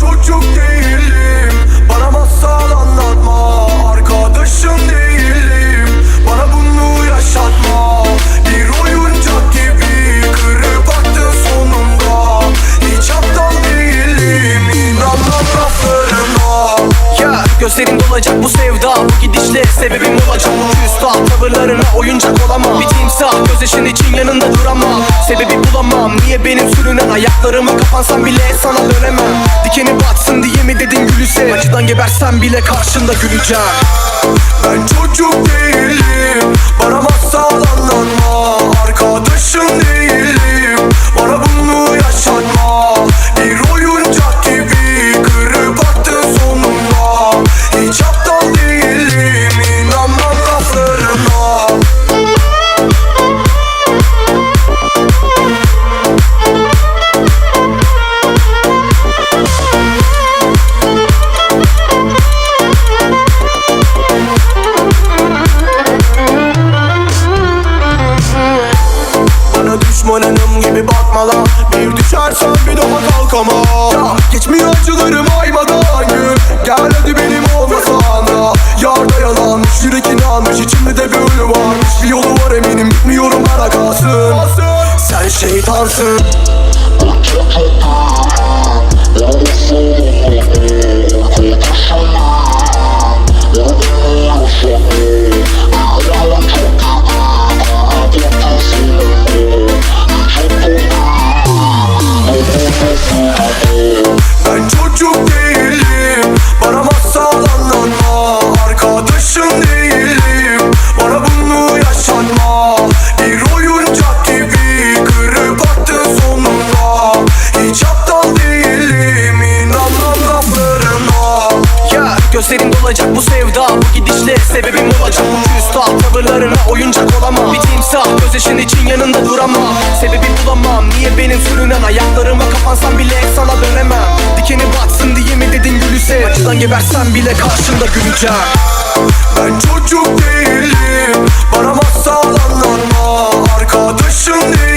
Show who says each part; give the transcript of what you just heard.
Speaker 1: Çocuk değilim. Bana masal anlatma Arkadaşın değilim. Bana bunu yaşatma. Bir oyuncak gibi Kırıp attın sonunda. Hiç aptal değilim. İnanma laflarına
Speaker 2: Ya gözlerin dolacak bu sevda. Bu gidişle sebebim olacak bu küstah Tavırlarına oyuncak olamam. Bir timsah gözyaşın için yanında duramam. Sebebi bulamam. Niye benim sürünen ayaklarıma kapansam bile sana dönemem Dikeni batsın diye mi dedin gülü sev Acıdan gebersem bile karşında güleceğim.
Speaker 1: Ben çocuk değilim Bana masal gibi bakma lan Bir düşersen bir daha kalkamam ya, Geçmiyor acılarım aymadan gün Gel hadi benim olmasan da Yarda yalanmış yürek inanmış içimde de bir ölü varmış. Bir yolu var eminim bitmiyorum bana kalsın. Sen şeytansın
Speaker 2: gözlerin dolacak bu sevda. Bu gidişle sebebim olacak. Bu küstah Tavırlarına oyuncak olamam. Bir timsah gözyaşın için yanında duramam. Sebebi bulamam. Niye benim sürünen ayaklarıma kapansam bile sana dönemem? Dikeni batsın diye mi dedin gülü sev Acıdan gebersem bile karşında güleceğim
Speaker 1: Ben çocuk değilim. Bana masal anlatma. Bunu yaşatma